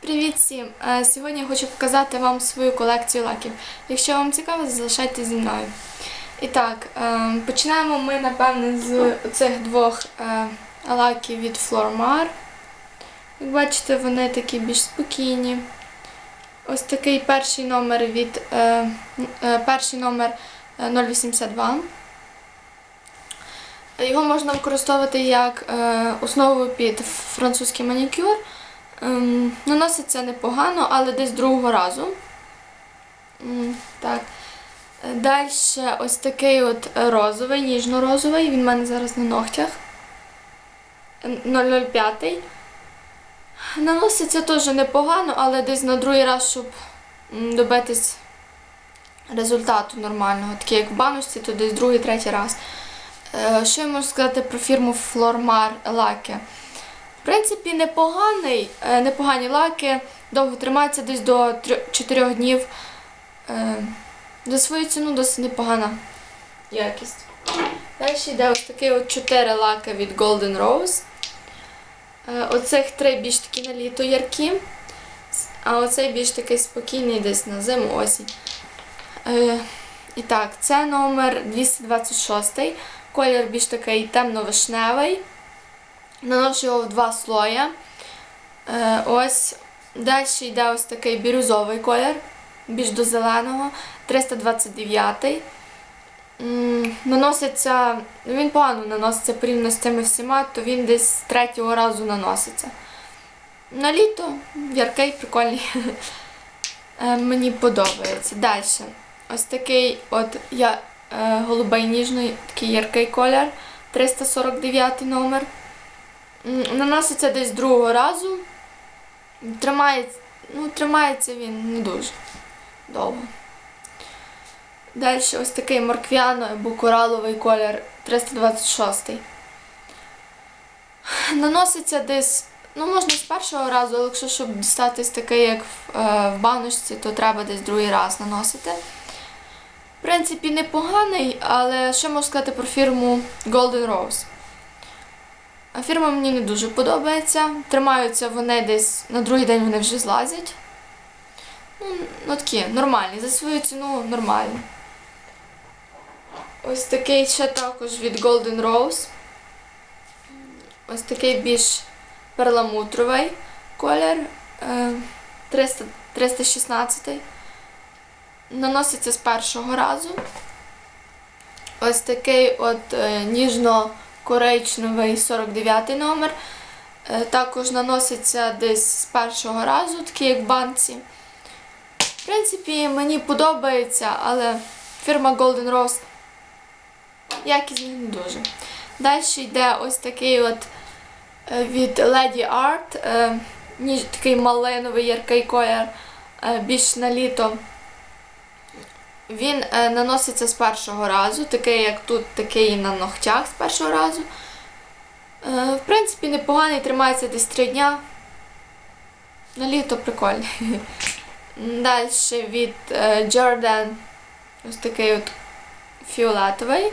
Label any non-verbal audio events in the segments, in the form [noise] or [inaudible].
Привіт всім! Е, Сьогодні я хочу показати вам свою колекцію лаків. Якщо вам цікаво, залишайтеся зі мною. І так, е, починаємо ми, напевне, з цих двох е, лаків від Flormar. Як бачите, вони такі більш спокійні. Ось такий перший номер від перший номер е, 082. Його можна використовувати як основу під французький манікюр. Ем, наноситься непогано, але десь другого разу. М, Так. Далі ось такий от розовий, ніжно-розовий, він в мене зараз на ногтях. Ем, 005. Наноситься теж непогано, але десь на другий раз, щоб добитись результату нормального. Такий як в баночці, то десь другий, третій раз. Е, Що я можу сказати про фірму Flormar лаки? В принципі, непоганий, е, непогані лаки, довго тримаються десь до 4 днів. Е, За свою ціну досить непогана якість. Далі йде ось такий от 4 лаки від Golden Rose. Е, Оцих три більш такі на літо яркі, а оцей більш такий спокійний десь на зиму осінь. І так, це номер 226. Колір більш такий темно-вишневий. Наношу його в два слоя. Е, ось. Далі йде ось такий бірюзовий колір, більш до зеленого, 329. М, Наноситься, ну, він погано наноситься порівняно з цими всіма, то він десь третього разу наноситься. На літо яркий, прикольний. [laughs] Е, Мені подобається. Далі. Ось такий от я, е, голубий ніжний, такий яркий колір, 349 номер. Наноситься десь другого разу. Тримається, ну, тримається він не дуже довго. Далі ось такий морквяно або кораловий колір 326. Наноситься десь, ну можна з першого разу, але якщо щоб дістатись такий, як в, е, в баночці, то треба десь другий раз наносити. В принципі, непоганий, але що можу сказати про фірму Golden Rose? А Фірма мені не дуже подобається. Тримаються вони десь на другий день вони вже злазять. Ну, ну такі, нормальні. За свою ціну нормальні. Ось такий ще також від Golden Rose. Ось такий більш перламутровий колір. е, 300, 316. Наноситься з першого разу. Ось такий от е, ніжно коричневий 49 номер. Е, Також наноситься десь з першого разу, такий як банці. В принципі, мені подобається, але фірма Golden Rose якість не дуже. Далі йде ось такий от е, від Lady Art, е, такий малиновий яркий колір, більш на літо. Він е, наноситься з першого разу, такий, як тут, такий і на ногтях з першого разу. Е, в принципі, непоганий, тримається десь 3 дня. На літо прикольний. [laughs] Далі від е, Jordan ось такий от фіолетовий.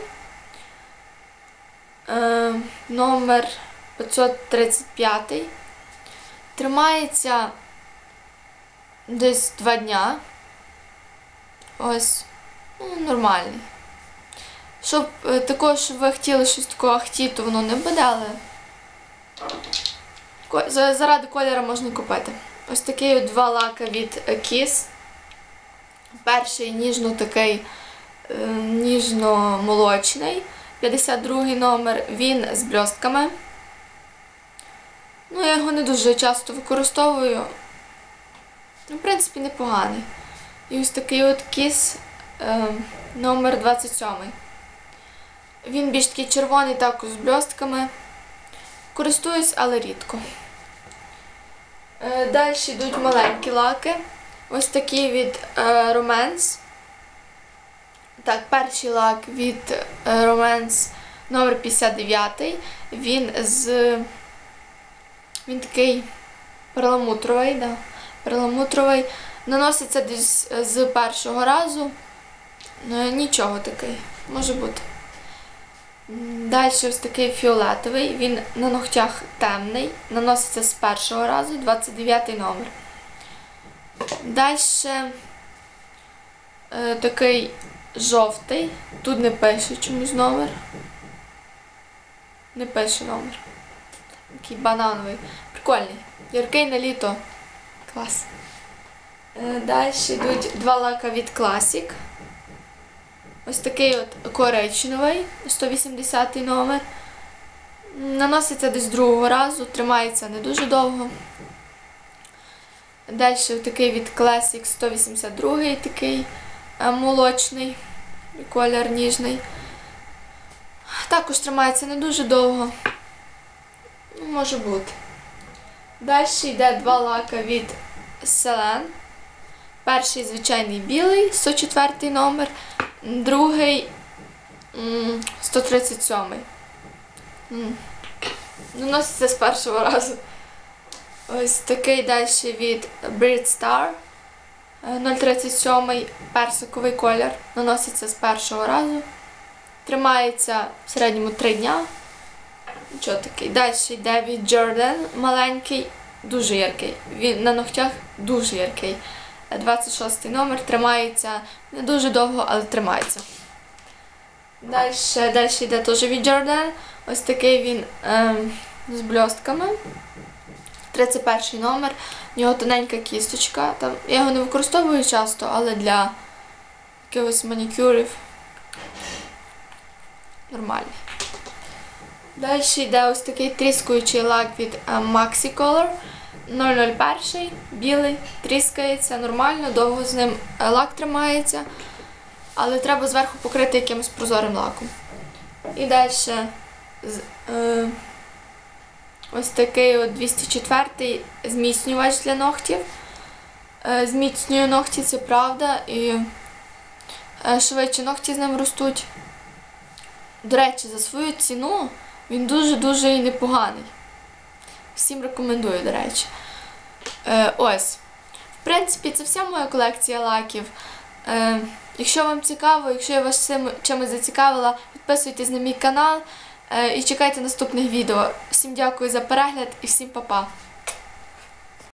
Е, номер 535. Тримається десь 2 дня. Ось, ну, нормальний. Щоб е, такого, ви хотіли щось такого ахті, то воно не буде, але заради кольору можна купити. Ось такий два лака від Kiss. Перший ніжно такий е, ніжно-молочний. 52 номер, він з бльостками. Ну, я його не дуже часто використовую. Ну, в принципі, непоганий. І ось такий от кіс е, номер 27. Він більш такий червоний, також з бльостками. Користуюсь, але рідко. Е, далі йдуть маленькі лаки. Ось такі від е, Romance. Так, перший лак від Romance номер 59. Він з. Він такий перламутровий, да. Перламутровий. Наноситься десь е, з першого разу. Ну, нічого такий, може бути. Далі ось такий фіолетовий, він на ногтях темний, наноситься з першого разу, 29 номер. Далі е, такий жовтий. Тут не пише чомусь номер. Не пише номер. Такий банановий. Прикольний. Яркий на літо. Клас. Е, Далі йдуть два лака від Classic. Ось такий от коричневий, 180 номер. Наноситься десь другого разу, тримається не дуже довго. Далі такий від Classic 182 такий е, молочний, колір ніжний. Також тримається не дуже довго. Ну, Може бути. Далі йде два лака від Селен. Перший звичайний білий, 104 номер, другий 137. М. Наноситься з першого разу. Ось такий далі від Bird Star. е, 037 персиковий колір. Наноситься з першого разу. Тримається в середньому 3 дня. Нічого такий. Далі йде від маленький, дуже яркий. Він на ногтях дуже яркий. 26 номер тримається не дуже довго, але тримається. Далі, далі йде теж від Jordan. Ось такий він ем, з бльостками. 31 номер. У нього тоненька кісточка. Там, я його не використовую часто, але для якихось манікюрів нормальний. Далі йде ось такий тріскуючий лак від е, Maxi Color 001, білий, тріскається нормально, довго з ним е, лак тримається, але треба зверху покрити якимось прозорим лаком. І далі е, ось такий от 204 зміцнювач для ногтів. Е, зміцнює ногті, це правда, і е, швидше ногті з ним ростуть. До речі, за свою ціну він дуже-дуже і непоганий. Всім рекомендую, до речі. Е, ось. В принципі, це вся моя колекція лаків. Е, якщо вам цікаво, якщо я вас чимось зацікавила, підписуйтесь на мій канал е, і чекайте наступних відео. Всім дякую за перегляд і всім па-па!